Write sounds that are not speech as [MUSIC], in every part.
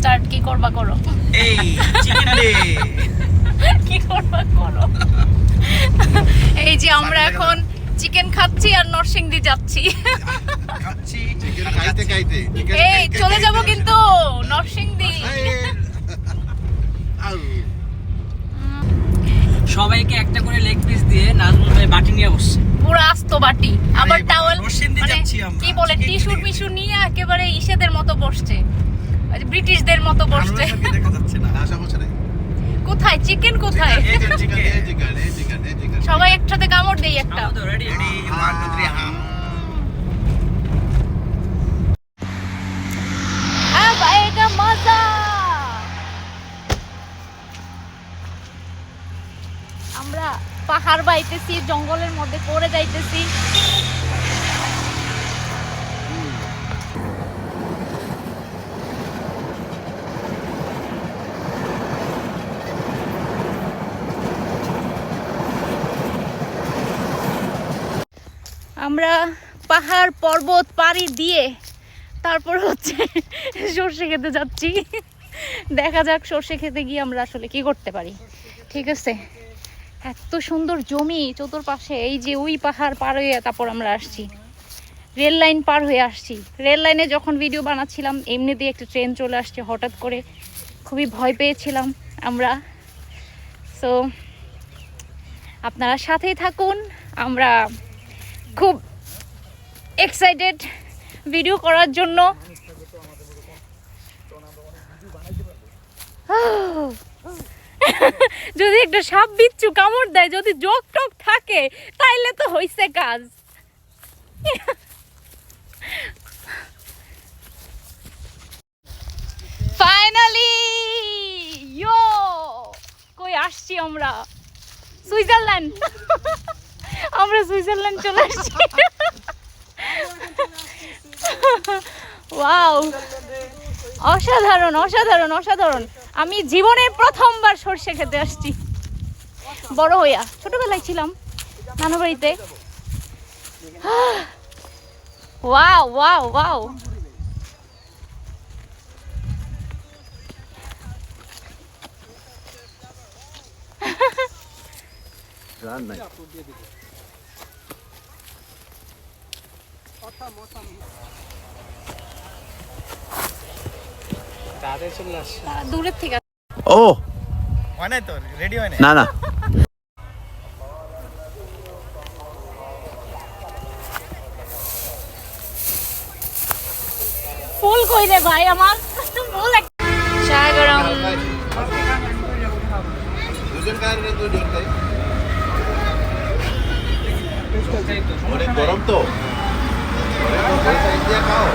Start কি করবা করো? এই চিকেন ডে [LAUGHS] কি করবা করো? এই যে আমরা এখন চিকেন খাচ্ছি আর নরসিংদী যাচ্ছি। খাচ্ছি চিকেন খাইতে খাইতে। এই চলে যাব কিন্তু নরসিংদী। [LAUGHS] সবাইকে একটা করে লেগ পিস দিয়ে নাজমুল ভাই বাটি নিয়ে বসছে। পুরো আস্ত বাটি। আবার টাওয়েল মানে কি বলে টিস্যু মিশু নিয়ে একেবারে ইসেদের মতো বসছে। আচ্ছা, ব্রিটিশদের মতো বসছে। কোথায়? চিকেন কোথায়? সবাই একসাথে কামড় দেই একটা। আমরা পাহাড় বাইতেছি জঙ্গলের মধ্যে পড়ে যাইতেছি। আমরা পাহাড় পর্বত পাড়ি দিয়ে তারপর হচ্ছে সর্ষে খেতে যাচ্ছি। দেখা যাক সর্ষে খেতে গিয়ে আমরা আসলে কি করতে পারি। ঠিক আছে? এত সুন্দর জমি চতুর্পাশে, এই যে ওই পাহাড় পার হয়ে তারপর আমরা আসছি। রেল লাইন পার হয়ে আসছি। রেল লাইনে যখন ভিডিও বানাচ্ছিলাম এমনিতেই একটা ট্রেন চলে আসছে হঠাৎ করে। খুবই ভয় পেয়েছিলাম আমরা। সো আপনারা সাথেই থাকুন। আমরা খুব এক্সাইটেড ভিডিও করার জন্য। [SIGHS] যদি একটা সাপ বিচ্ছু কামড় দেয়, যদি জোক টোক থাকে, তাইলে তো হইছে কাজ। ফাইনালি ইয়ো কই আসছি আমরা? সুইজারল্যান্ড। [LAUGHS] আমরা সুইজারল্যান্ড চলে আসছি। ওয়াও অসাধারণ অসাধারণ অসাধারণ। আমি জীবনে প্রথমবার সর্ষে খেতে আসছি। বড় হইয়া, ছোটবেলায় ছিলাম নানু বাড়িতে ওয়াও ওয়াও ওয়াও রান নাই। তাদের চলে আসছে তারা দূরের থেকে ও। হয় নাই তো রেডি হয় না না। ফুল কই রে ভাই আমার। ফুল একটা চা গরম দুজন খায় না দুজন খায়? অনেক গরম তো অনেক গরম, সাইড দিয়ে খাও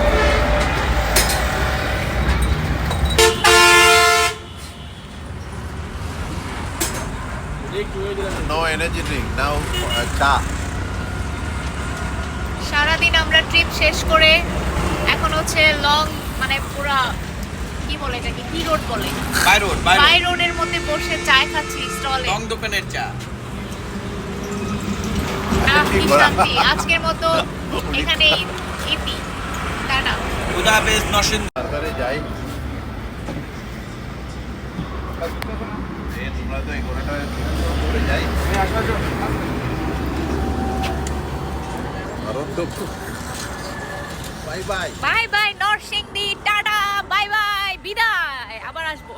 No energy drink, now uh, চা সারাদিন আমরা ট্রিপ শেষ করে এখন হচ্ছে লং মানে পুরা কি বলে এটাকে? কি রোড বলে? বাই রোড বাই রোডের মধ্যে বসে চায় খাচ্ছি স্টলে লং দোকানের চা। আজকের মতো এখানে ইতি টাটা। খুদা হাফেজ তারপরে যাই এই তোমরা তো এই ঘোড়াটা করে যাই কারণ তো bye bye bye bye Narsingdi tata bye bye বিদায় আবার আসব।